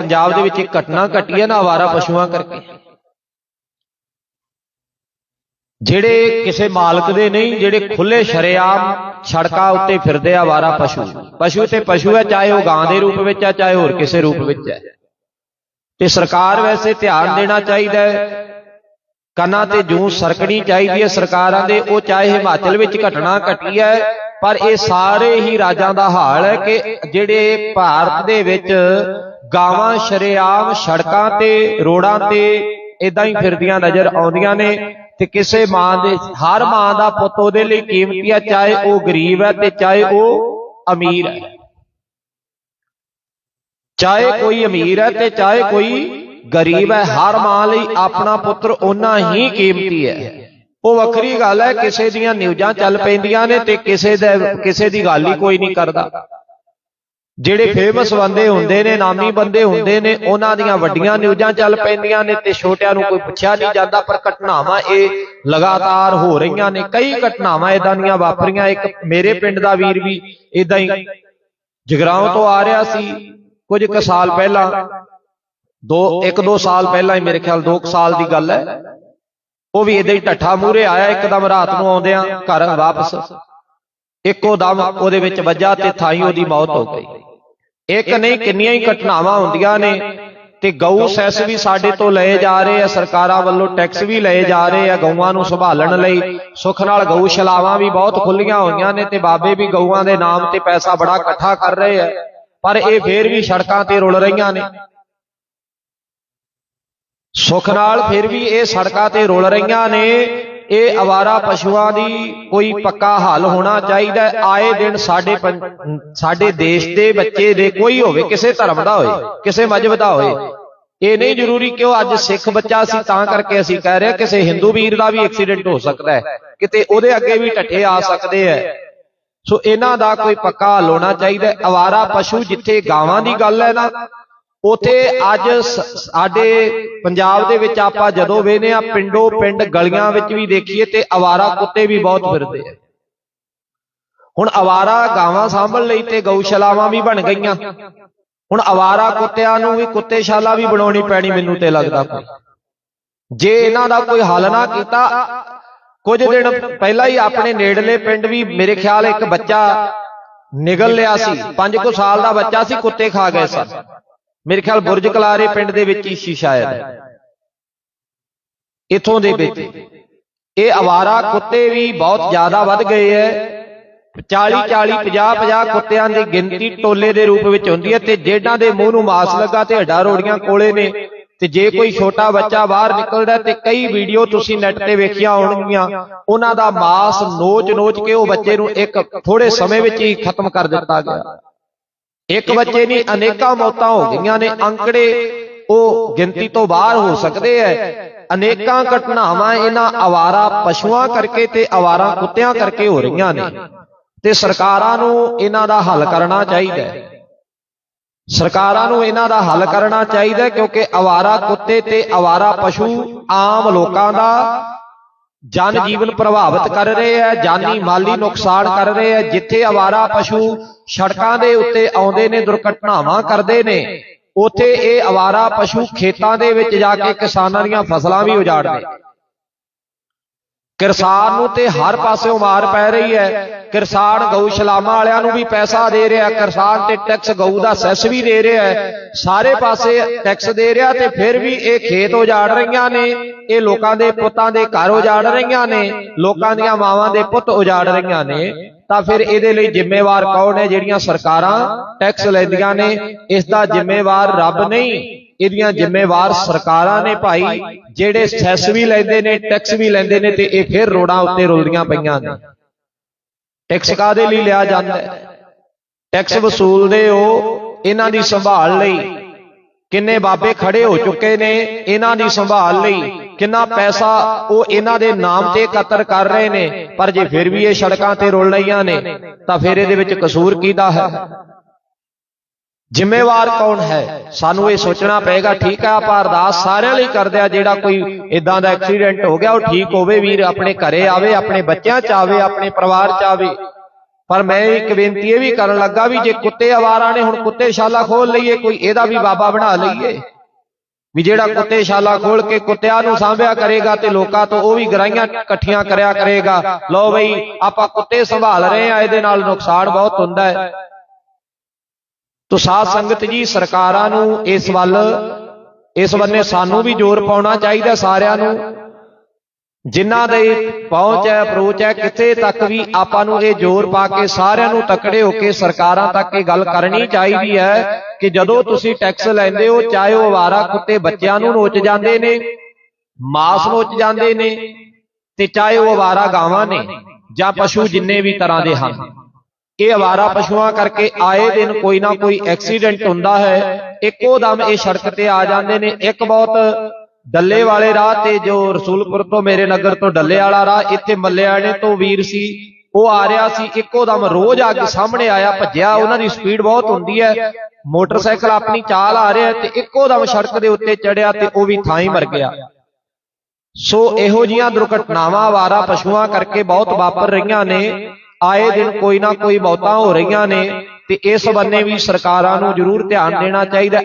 ਪੰਜਾਬ ਦੇ ਵਿੱਚ ਇੱਕ ਘਟਨਾ ਘਟੀ ਹੈ ਨਾ ਆਵਾਰਾ ਪਸ਼ੂਆਂ ਕਰਕੇ। ਜਿਹੜੇ ਕਿਸੇ ਮਾਲਕ ਦੇ ਨਹੀਂ, ਜਿਹੜੇ ਖੁੱਲੇ ਸ਼ਰੇਆਮ ਸੜਕਾਂ ਉੱਤੇ ਫਿਰਦੇ ਆ ਆਵਾਰਾ ਪਸ਼ੂ। ਪਸ਼ੂ ਤੇ ਪਸ਼ੂ ਹੈ, ਚਾਹੇ ਉਹ ਗਾਂ ਦੇ ਰੂਪ ਵਿੱਚ ਹੈ, ਚਾਹੇ ਹੋਰ ਕਿਸੇ ਰੂਪ ਵਿੱਚ ਹੈ। ਤੇ ਸਰਕਾਰ ਵੈਸੇ ਧਿਆਨ ਦੇਣਾ ਚਾਹੀਦਾ ਹੈ। ਕੰਨਾਂ ਤੇ ਜੂੰ ਸਰਕਣੀ ਚਾਹੀਦੀ ਹੈ ਸਰਕਾਰਾਂ ਦੇ। ਉਹ ਚਾਹੇ ਹਿਮਾਚਲ ਵਿੱਚ ਘਟਨਾ ਘਟੀ ਹੈ, ਪਰ ਇਹ ਸਾਰੇ ਹੀ ਰਾਜਾਂ ਦਾ ਹਾਲ ਹੈ ਕਿ ਜਿਹੜੇ ਭਾਰਤ ਦੇ ਵਿੱਚ ਗਾਵਾਂ ਸ਼ਰੇਆਮ ਸੜਕਾਂ ਤੇ ਰੋਡਾਂ ਤੇ ਇਦਾਂ ਹੀ ਫਿਰਦੀਆਂ ਨਜ਼ਰ ਆਉਂਦੀਆਂ ਨੇ ਤੇ ਕਿਸੇ ਮਾਂ ਦੇ ਹਰ ਮਾਂ ਦਾ ਪੁੱਤ ਉਹਦੇ ਲਈ ਕੀਮਤੀ ਹੈ ਚਾਹੇ ਉਹ ਗਰੀਬ ਹੈ ਤੇ ਚਾਹੇ ਉਹ ਅਮੀਰ ਹੈ। ਚਾਹੇ ਕੋਈ ਅਮੀਰ ਹੈ ਤੇ ਚਾਹੇ ਕੋਈ ਗਰੀਬ ਹੈ। ਹਰ ਮਾਂ ਲਈ ਆਪਣਾ ਪੁੱਤਰ ਓਨਾ ਹੀ ਕੀਮਤੀ ਹੈ। ਉਹ ਵੱਖਰੀ ਗੱਲ ਹੈ ਕਿਸੇ ਦੀਆਂ ਨਿਊਜ਼ਾਂ ਚੱਲ ਪੈਂਦੀਆਂ ਨੇ ਤੇ ਕਿਸੇ ਦੇ ਕਿਸੇ ਦੀ ਗੱਲ ਹੀ ਕੋਈ ਨਹੀਂ ਕਰਦਾ। ਜਿਹੜੇ ਫੇਮਸ ਬੰਦੇ ਹੁੰਦੇ ਨੇ ਨਾਮੀ ਬੰਦੇ ਹੁੰਦੇ ਨੇ ਉਹਨਾਂ ਦੀਆਂ ਵੱਡੀਆਂ ਨਿਊਜ਼ਾਂ ਚੱਲ ਪੈਂਦੀਆਂ ਨੇ ਤੇ ਛੋਟਿਆਂ ਨੂੰ ਕੋਈ ਪੁੱਛਿਆ ਨਹੀਂ ਜਾਂਦਾ ਪਰ ਘਟਨਾਵਾਂ ਇਹ ਲਗਾਤਾਰ ਹੋ ਰਹੀਆਂ ਨੇ ਕਈ ਘਟਨਾਵਾਂ ਇਦਾਂ ਦੀਆਂ ਵਾਪਰੀਆਂ ਇੱਕ ਮੇਰੇ ਪਿੰਡ ਦਾ ਵੀਰ ਵੀ ਇਦਾਂ ਹੀ ਜਗਰਾਉਂ ਤੋਂ ਆ ਰਿਹਾ ਸੀ ਕੁਝ ਕੁ ਸਾਲ ਪਹਿਲਾਂ ਦੋ ਇੱਕ ਦੋ ਸਾਲ ਪਹਿਲਾਂ ਹੀ ਮੇਰੇ ਖਿਆਲ 2 ਸਾਲ ਦੀ ਗੱਲ ਹੈ। ਉਹ ਵੀ ਇਦਾਂ ਹੀ ਢੱਠਾ ਮੂਰੇ ਆਇਆ ਇੱਕਦਮ ਰਾਤ ਨੂੰ ਆਉਂਦਿਆਂ ਘਰ ਵਾਪਸ ਇੱਕੋ ਦਮ ਉਹਦੇ ਵਿੱਚ ਵੱਜਾ ਤੇ ਥਾਈ ਉਹਦੀ ਮੌਤ ਹੋ ਗਈ। ਇੱਕ ਨਹੀਂ, ਕਿੰਨੀਆਂ ਹੀ ਘਟਨਾਵਾਂ ਹੁੰਦੀਆਂ ਨੇ ਤੇ ਗਊ ਸੈਸ ਵੀ ਸਾਡੇ ਤੋਂ ਲਏ ਜਾ ਰਹੇ ਆ, ਸਰਕਾਰਾਂ ਵੱਲੋਂ ਟੈਕਸ ਵੀ ਲਏ ਜਾ ਰਹੇ ਆ ਗਊਆਂ ਨੂੰ ਸੰਭਾਲਣ ਲਈ। ਸੁੱਖ ਨਾਲ ਗਊਸ਼ਾਲਾਵਾਂ ਵੀ ਬਹੁਤ ਖੁੱਲੀਆਂ ਹੋਈਆਂ ਨੇ ਤੇ ਬਾਬੇ ਵੀ ਗਊਆਂ ਦੇ ਨਾਮ ਤੇ ਪੈਸਾ ਬੜਾ ਇਕੱਠਾ ਕਰ ਰਹੇ ਆ, ਪਰ ਇਹ ਫੇਰ ਵੀ ਸੜਕਾਂ ਤੇ ਰੁਲ ਰਹੀਆਂ ਨੇ। ਸੁੱਖ ਨਾਲ ਫਿਰ ਵੀ ਇਹ ਸੜਕਾਂ ਤੇ ਰੁਲ ਰਹੀਆਂ ਨੇ ਇਹ ਅਵਾਰਾ ਪਸ਼ੂਆਂ ਦੀ ਕੋਈ ਪੱਕਾ ਹੱਲ ਹੋਣਾ ਚਾਹੀਦਾ। ਆਏ ਦਿਨ ਸਾਡੇ ਸਾਡੇ ਦੇਸ਼ ਦੇ ਬੱਚੇ ਦੇ ਕੋਈ ਹੋਵੇ ਕਿਸੇ ਧਰਮ ਦਾ ਹੋਏ ਕਿਸੇ ਮਜਹਬ ਦਾ ਹੋਏ। ਇਹ ਨਹੀਂ ਜ਼ਰੂਰੀ ਕਿ ਉਹ ਅੱਜ ਸਿੱਖ ਬੱਚਾ ਸੀ ਤਾਂ ਕਰਕੇ ਅਸੀਂ ਕਹਿ ਰਹੇ ਕਿਸੇ ਹਿੰਦੂ ਵੀਰ ਦਾ ਵੀ ਐਕਸੀਡੈਂਟ ਹੋ ਸਕਦਾ ਹੈ। ਕਿਤੇ ਉਹਦੇ ਅੱਗੇ ਵੀ ਢੱਠੇ ਆ ਸਕਦੇ ਹੈ। ਸੋ ਇਹਨਾਂ ਦਾ ਕੋਈ ਪੱਕਾ ਹੱਲ ਹੋਣਾ ਚਾਹੀਦਾ। ਅਵਾਰਾ ਪਸ਼ੂ ਜਿੱਥੇ ਗਾਵਾਂ ਦੀ ਗੱਲ ਹੈ ਨਾ ਉਥੇ ਅੱਜ ਸਾਡੇ ਪੰਜਾਬ ਦੇ ਵਿੱਚ ਆਪਾਂ ਜਦੋਂ ਵੇਨੇ ਆ ਪਿੰਡੋ ਪਿੰਡ ਗਲੀਆਂ ਵਿੱਚ ਵੀ ਦੇਖੀਏ ਤੇ ਅਵਾਰਾ ਕੁੱਤੇ ਵੀ ਬਹੁਤ ਫਿਰਦੇ ਆ। ਹੁਣ ਅਵਾਰਾ ਗਾਵਾਂ ਸਾਂਭਣ ਲਈ ਤੇ ਗਊਸ਼ਾਲਾਵਾਂ ਵੀ ਬਣ ਗਈਆਂ। ਹੁਣ ਅਵਾਰਾ ਕੁੱਤਿਆਂ ਨੂੰ ਵੀ ਕੁੱਤੇਸ਼ਾਲਾ ਵੀ ਬਣਾਉਣੀ ਪੈਣੀ ਮੈਨੂੰ ਤੇ ਲੱਗਦਾ ਕੋਈ। ਜੇ ਇਹਨਾਂ ਦਾ ਕੋਈ ਹੱਲ ਨਾ ਕੀਤਾ ਕੁਝ ਦਿਨ ਪਹਿਲਾਂ ਹੀ ਆਪਣੇ ਨੇੜਲੇ ਪਿੰਡ ਵੀ ਮੇਰੇ ਖਿਆਲ ਇੱਕ ਬੱਚਾ ਨਿਗਲ ਲਿਆ ਸੀ 5 ਕੁ ਸਾਲ ਦਾ ਬੱਚਾ ਸੀ ਕੁੱਤੇ ਖਾ ਗਏ ਸਨ। ਮੇਰੇ ਖਿਆਲ ਬੁਰਜ ਕਲਾਰੇ ਪਿੰਡ ਦੇ ਵਿੱਚ ਹੀ ਸੀ ਸ਼ਾਇਦ। ਇਥੋਂ ਦੇ ਵਿੱਚ। ਇਹ ਅਵਾਰਾ ਕੁੱਤੇ ਵੀ ਬਹੁਤ ਜ਼ਿਆਦਾ ਵੱਧ ਗਏ ਐ 40 40 50 50 ਕੁੱਤਿਆਂ ਦੀ ਗਿਣਤੀ ਟੋਲੇ ਦੇ ਰੂਪ ਵਿੱਚ ਹੁੰਦੀ ਹੈ ਤੇ ਜਿਹਨਾਂ ਦੇ ਮੂੰਹ ਨੂੰ ਮਾਸ ਲੱਗਾ ਤੇ ਹੱਡਾਂ ਰੋੜੀਆਂ ਕੋਲੇ ਨੇ। ਤੇ ਜੇ ਕੋਈ ਛੋਟਾ ਬੱਚਾ ਬਾਹਰ ਨਿਕਲਦਾ ਤੇ ਕਈ ਵੀਡੀਓ ਤੁਸੀਂ ਨੈਟ ਤੇ ਵੇਖੀਆਂ ਹੋਣਗੀਆਂ। ਉਹਨਾਂ ਦਾ ਮਾਸ ਨੋਚ ਨੋਚ ਕੇ ਉਹ ਬੱਚੇ ਨੂੰ ਇੱਕ ਥੋੜੇ ਸਮੇਂ ਵਿੱਚ ਹੀ ਖਤਮ ਕਰ ਦਿੱਤਾ ਗਿਆ। ਇੱਕ ਬੱਚੇ ਨਹੀਂ, ਅਨੇਕਾਂ ਮੌਤਾਂ ਹੋ ਗਈਆਂ ਨੇ। ਅੰਕੜੇ ਉਹ ਗਿਣਤੀ ਤੋਂ ਬਾਹਰ ਹੋ ਸਕਦੇ ਐ। ਅਨੇਕਾਂ ਘਟਨਾਵਾਂ ਇਹਨਾਂ ਆਵਾਰਾ ਪਸ਼ੂਆਂ ਕਰਕੇ ਤੇ ਆਵਾਰਾ ਕੁੱਤਿਆਂ ਕਰਕੇ ਹੋ ਰਹੀਆਂ ਨੇ। ਤੇ ਸਰਕਾਰਾਂ ਨੂੰ ਇਹਨਾਂ ਦਾ ਹੱਲ ਕਰਨਾ ਚਾਹੀਦਾ ਹੈ ਸਰਕਾਰਾਂ ਨੂੰ ਇਹਨਾਂ ਦਾ ਹੱਲ ਕਰਨਾ ਚਾਹੀਦਾ ਕਿਉਂਕਿ ਆਵਾਰਾ ਕੁੱਤੇ ਤੇ ਆਵਾਰਾ ਪਸ਼ੂ ਆਮ ਲੋਕਾਂ ਦਾ ਜਨ ਜੀਵਨ ਪ੍ਰਭਾਵਿਤ ਕਰ ਰਹੇ ਹੈ ਜਾਨੀ ਮਾਲੀ ਨੁਕਸਾਨ ਕਰ ਰਹੇ ਹੈ ਜਿੱਥੇ ਆਵਾਰਾ ਪਸ਼ੂ ਸੜਕਾਂ ਦੇ ਉੱਤੇ ਆਉਂਦੇ ਨੇ ਦੁਰਘਟਨਾਵਾਂ ਕਰਦੇ ਨੇ। ਉੱਥੇ ਇਹ ਆਵਾਰਾ ਪਸ਼ੂ ਖੇਤਾਂ ਦੇ ਵਿੱਚ ਜਾ ਕੇ ਕਿਸਾਨਾਂ ਦੀਆਂ ਫਸਲਾਂ ਵੀ ਉਜਾੜਦੇ। ਕਿਸਾਨ ਨੂੰ ਤੇ ਹਰ ਪਾਸਿਓਂ ਮਾਰ ਪੈ ਰਹੀ ਹੈ। ਕਿਸਾਨ ਗਊਸ਼ਾਲਾਵਾਂ ਵਾਲਿਆਂ ਨੂੰ ਵੀ ਪੈਸਾ ਦੇ ਰਿਹਾ ਕਿਸਾਨ ਤੇ ਟੈਕਸ ਗਊ ਦਾ ਸੈਸ ਵੀ ਦੇ ਰਿਹਾ ਸਾਰੇ ਪਾਸੇ ਟੈਕਸ ਦੇ ਰਿਹਾ ਤੇ ਫਿਰ ਵੀ ਇਹ ਖੇਤ ਉਜਾੜ ਰਹੀਆਂ ਨੇ। ਇਹ ਲੋਕਾਂ ਦੇ ਪੁੱਤਾਂ ਦੇ ਘਰ ਉਜਾੜ ਰਹੀਆਂ ਨੇ। ਲੋਕਾਂ ਦੀਆਂ ਮਾਵਾਂ ਦੇ ਪੁੱਤ ਉਜਾੜ ਰਹੀਆਂ ਨੇ। ਤਾਂ ਫਿਰ ਇਹਦੇ ਲਈ ਜ਼ਿੰਮੇਵਾਰ ਕੌਣ ਹੈ? ਜਿਹੜੀਆਂ ਸਰਕਾਰਾਂ ਟੈਕਸ ਲੈਂਦੀਆਂ ਨੇ। ਇਸ ਦਾ ਜ਼ਿੰਮੇਵਾਰ ਰੱਬ ਨਹੀਂ। ਇਹਦੀਆਂ ਜ਼ਿੰਮੇਵਾਰ ਸਰਕਾਰਾਂ ਨੇ ਭਾਈ ਜਿਹੜੇ ਸੈਸ ਵੀ ਲੈਂਦੇ ਨੇ ਟੈਕਸ ਵੀ ਲੈਂਦੇ ਨੇ ਤੇ ਇਹ ਫਿਰ ਰੋਡਾਂ ਉੱਤੇ ਰੁਲਦੀਆਂ ਪਈਆਂ ਨੇ। ਟੈਕਸ ਕਾਦੇ ਲਈ ਲਿਆ ਜਾਂਦਾ ਹੈ? ਟੈਕਸ ਵਸੂਲਦੇ ਹੋ ਇਹਨਾਂ ਦੀ ਸੰਭਾਲ ਲਈ। ਕਿੰਨੇ ਬਾਬੇ ਖੜੇ ਹੋ ਚੁੱਕੇ ਨੇ ਇਹਨਾਂ ਦੀ ਸੰਭਾਲ ਲਈ। ਕਿੰਨਾ ਪੈਸਾ ਉਹ ਇਹਨਾਂ ਦੇ ਨਾਮ ਤੇ ਇਕੱਤਰ ਕਰ ਰਹੇ ਨੇ। ਪਰ ਜੇ ਫਿਰ ਵੀ ਇਹ ਸੜਕਾਂ ਤੇ ਰੁਲ ਰਹੀਆਂ ਨੇ ਤਾਂ ਫਿਰ ਇਹਦੇ ਵਿੱਚ ਕਸੂਰ ਕਿਹਦਾ ਹੈ? ਜ਼ਿੰਮੇਵਾਰ ਕੌਣ ਹੈ? ਸਾਨੂੰ ਇਹ ਸੋਚਣਾ ਪਏਗਾ, ਠੀਕ ਹੈ, ਆਪਾਂ ਅਰਦਾਸ ਸਾਰਿਆਂ ਲਈ ਕਰਦੇ ਆ ਜਿਹੜਾ ਕੋਈ ਇਦਾਂ ਦਾ ਐਕਸੀਡੈਂਟ ਹੋ ਗਿਆ, ਉਹ ਠੀਕ ਹੋਵੇ, ਵੀਰ ਆਪਣੇ ਘਰੇ ਆਵੇ, ਆਪਣੇ ਬੱਚਿਆਂ ਚ ਆਵੇ, ਆਪਣੇ ਪਰਿਵਾਰ ਚ ਆਵੇ। ਪਰ ਮੈਂ ਇੱਕ ਬੇਨਤੀ ਇਹ ਵੀ ਕਰਨ ਲੱਗਾ ਵੀ ਜੇ ਕੁੱਤੇ ਆਵਾਰਾ ਨੇ, ਹੁਣ ਕੁੱਤੇ ਸ਼ਾਲਾ ਖੋਲ ਲਈਏ, ਕੋਈ ਇਹਦਾ ਵੀ ਬਾਬਾ ਬਣਾ ਲਈਏ। ਵੀ ਜਿਹੜਾ ਕੁੱਤੇ ਸ਼ਾਲਾ ਖੋਲ ਕੇ ਕੁੱਤਿਆਂ ਨੂੰ ਸਾਂਭਿਆ ਕਰੇਗਾ ਤੇ ਲੋਕਾਂ ਤੋਂ ਉਹ ਵੀ ਗਰਾਈਆਂ ਇਕੱਠੀਆਂ ਕਰਿਆ ਕਰੇਗਾ। ਲਓ ਬਈ, ਆਪਾਂ ਕੁੱਤੇ ਸੰਭਾਲ ਰਹੇ ਆ ਇਹਦੇ ਨਾਲ ਨੁਕਸਾਨ ਬਹੁਤ ਹੁੰਦਾ ਹੈ। ਤੋ ਸਾਧ ਸੰਗਤ ਜੀ, ਸਰਕਾਰਾਂ ਨੂੰ ਇਸ ਵੱਲ, ਇਸ ਬੰਨੇ ਸਾਨੂੰ ਵੀ ਜ਼ੋਰ ਪਾਉਣਾ ਚਾਹੀਦਾ ਸਾਰਿਆਂ ਨੂੰ। ਜਿਨ੍ਹਾਂ ਦੇ ਪਹੁੰਚ ਹੈ, ਅਪਰੋਚ ਹੈ ਕਿਤੇ ਤੱਕ ਵੀ ਆਪਾਂ ਨੂੰ ਇਹ ਜ਼ੋਰ ਪਾ ਕੇ ਸਾਰਿਆਂ ਨੂੰ ਤਕੜੇ ਹੋ ਕੇ ਸਰਕਾਰਾਂ ਤੱਕ ਇਹ ਗੱਲ ਕਰਨੀ ਚਾਹੀਦੀ ਹੈ ਕਿ ਜਦੋਂ ਤੁਸੀਂ ਟੈਕਸ ਲੈਂਦੇ ਹੋ, ਚਾਹੇ ਉਹ ਆਵਾਰਾ ਕੁੱਤੇ ਬੱਚਿਆਂ ਨੂੰ ਨੋਚ ਜਾਂਦੇ ਨੇ, ਮਾਸ ਨੋਚ ਜਾਂਦੇ ਨੇ, ਤੇ ਚਾਹੇ ਉਹ ਆਵਾਰਾ ਗਾਵਾਂ ਨੇ ਜਾਂ ਪਸ਼ੂ ਜਿੰਨੇ ਵੀ ਤਰ੍ਹਾਂ ਦੇ ਹਨ। ਇਹ ਆਵਾਰਾ ਪਸ਼ੂਆਂ ਕਰਕੇ ਆਏ ਦਿਨ ਕੋਈ ਨਾ ਕੋਈ ਐਕਸੀਡੈਂਟ ਹੁੰਦਾ ਹੈ। ਇੱਕੋ ਦਮ ਇਹ ਸੜਕ ਤੇ ਆ ਜਾਂਦੇ ਨੇ। ਇੱਕ ਬਹੁਤ ਡੱਲੇ ਵਾਲੇ ਰਾਹ ਤੇ ਜੋ ਰਸੂਲਪੁਰ ਤੋਂ ਮੇਰੇ ਨਗਰ ਤੋਂ ਡੱਲੇ ਵਾਲਾ ਰਾਹ, ਇੱਥੇ ਮੱਲਿਆਣੇ ਤੋਂ ਵੀਰ ਸੀ। ਉਹ ਆ ਰਿਹਾ ਸੀ। ਇੱਕੋ ਦਮ ਰੋਜ਼ ਆ ਕੇ ਸਾਹਮਣੇ ਆਇਆ, ਭੱਜਿਆ। ਉਹਨਾਂ ਦੀ ਸਪੀਡ ਬਹੁਤ ਹੁੰਦੀ ਹੈ। ਮੋਟਰਸਾਈਕਲ ਆਪਣੀ ਚਾਲ ਆ ਰਿਹਾ ਤੇ ਇੱਕੋ ਦਮ ਸੜਕ ਦੇ ਉੱਤੇ ਚੜਿਆ ਤੇ ਉਹ ਵੀ ਥਾਂ ਹੀ ਮਰ ਗਿਆ। ਸੋ ਇਹੋ ਜੀਆਂ ਦੁਰਘਟਨਾਵਾਂ ਆਵਾਰਾ ਪਸ਼ੂਆਂ ਕਰਕੇ ਬਹੁਤ ਵਾਪਰ ਰਹੀਆਂ ਨੇ। ਆਏ ਦਿਨ ਕੋਈ ਨਾ ਕੋਈ ਮੌਤਾਂ ਹੋ ਰਹੀਆਂ ਨੇ ਤੇ ਇਸ ਬੰਨੇ ਵੀ ਸਰਕਾਰਾਂ ਨੂੰ ਜ਼ਰੂਰ ਧਿਆਨ ਦੇਣਾ ਚਾਹੀਦਾ।